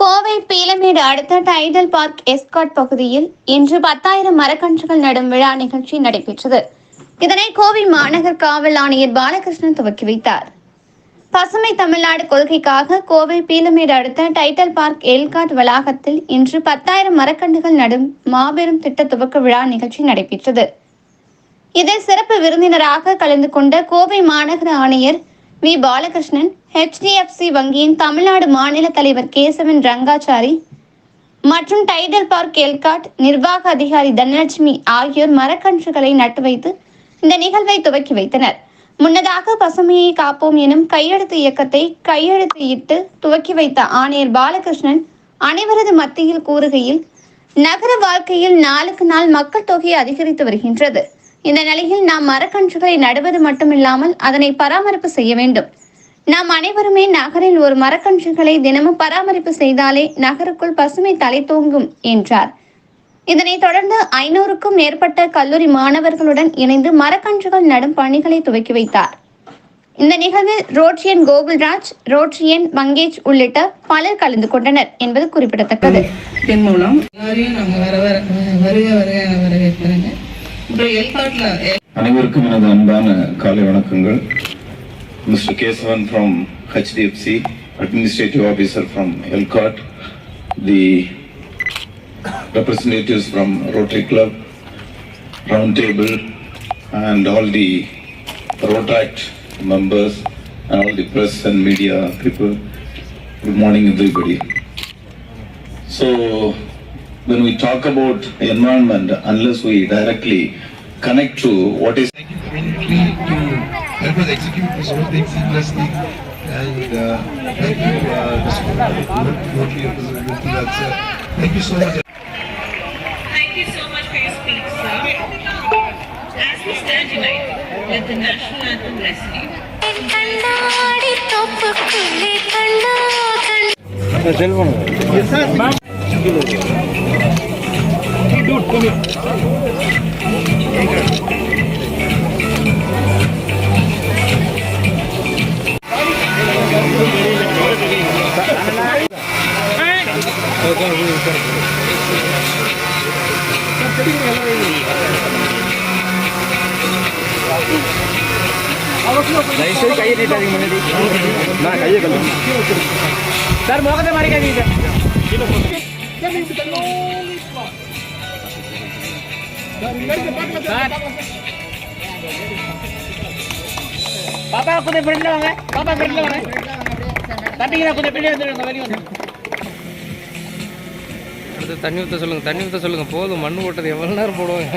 கோவை பீலமேடு அடுத்த tidal park escort பகுதியில் இன்று பத்தாயிரம் மரக்கன்றுகள் நடும் விழா நிகழ்ச்சி நடைபெற்றது. இதனை கோவை மாநகர் காவல் ஆணையர் பாலகிருஷ்ணன் துவக்கி வைத்தார். பசுமை தமிழ்நாடு கொள்கைக்காக கோவை பீலமேடு அடுத்த டைடல் பார்க் எல்காட் வளாகத்தில் இன்று பத்தாயிரம் மரக்கன்றுகள் நடும் மாபெரும் திட்ட துவக்க விழா நிகழ்ச்சி நடைபெற்றது. இதில் சிறப்பு விருந்தினராக கலந்து கொண்ட கோவை மாநகர ஆணையர் வி. பாலகிருஷ்ணன் ஹெச்டிஎஃப்சி வங்கியின் தமிழ்நாடு மாநில தலைவர் கேசவன் ரங்காச்சாரி மற்றும் டைடல் பார்க் எல்காட் நிர்வாக அதிகாரி தனலட்சுமி ஆகியோர் மரக்கன்றுகளை நட்டு வைத்து இந்த நிகழ்வை துவக்கி வைத்தனர். முன்னதாக பசுமையை காப்போம் எனும் கையெழுத்து இயக்கத்தை கையெழுத்து இட்டு துவக்கி வைத்த ஆணையர் பாலகிருஷ்ணன் அனைவரது மத்தியில் கூறுகையில் நகர வாழ்க்கையில் நாளுக்கு நாள் மக்கள் தொகை அதிகரித்து வருகின்றது. இந்த நிலையில் நாம் மரக்கன்றுகளை நடுவது மட்டுமில்லாமல் அதனை பராமரிப்பு செய்ய வேண்டும். நாம் அனைவருமே நகரில் ஒரு மரக்கன்றுகளை தினமும் பராமரிப்பு செய்தாலே நகருக்குள் பசுமை தலை தூங்கும் என்றார். இதனைத் தொடர்ந்து ஐநூறுக்கும் மேற்பட்ட கல்லூரி மாணவர்களுடன் இணைந்து மரக்கன்றுகள் நடும் பணிகளை துவக்கி வைத்தார். இந்த நிகழ்வில் ரோட்ரியன் கோகுல்ராஜ் ரோட்ரியன் மங்கேஜ் உள்ளிட்ட பலர் கலந்து கொண்டனர் என்பது குறிப்பிடத்தக்கது. இதன் மூலம் எல்லாரையும் நாங்க வர வர வருக வருக என வரவேற்கிறேங்க அப்புறம் எல்காட்ல அனைவருக்கும் எனது அன்பான காலை வணக்கங்கள் mister Kesavan from HDFC administrative officer from ELCOT the representatives from Rotary Club, Round Table, and all the Rotact members, and all the press and media people. Good morning, everybody. So, when we talk about environment, unless we directly connect to what is Thank you for being free to help us execute this whole thing seamlessly. And uh, thank you, uh, Mr. Rotary representative, to that, sir. Thank you so much. Thank you so much for your speech, sir. As we stand tonight, let the national anthem bless you. ದಯವಿಟ್ಟು ಕೈ ನೀಟಾಗಿ ಮನೇಲಿ ನಾ ಕೈಯೇ ಕಲ್ಲು sir ಮೋಗದೆ ಮಾಡಿಕಾಗಿದೆ பாப்பா கொஞ்சம் ஃப்ரெண்ட்ல வாங்க. பாப்பா ஃப்ரெண்ட்ல வாங்க. தம்பிங்க கொஞ்சம் வெளியே வந்துடுங்க வெளியே வந்து அடுத்து தண்ணி ஊற்ற சொல்லுங்க தண்ணி ஊற்ற சொல்லுங்க. போதும் மண்ணு போட்டது எவ்வளோ நேரம் போடுவாங்க?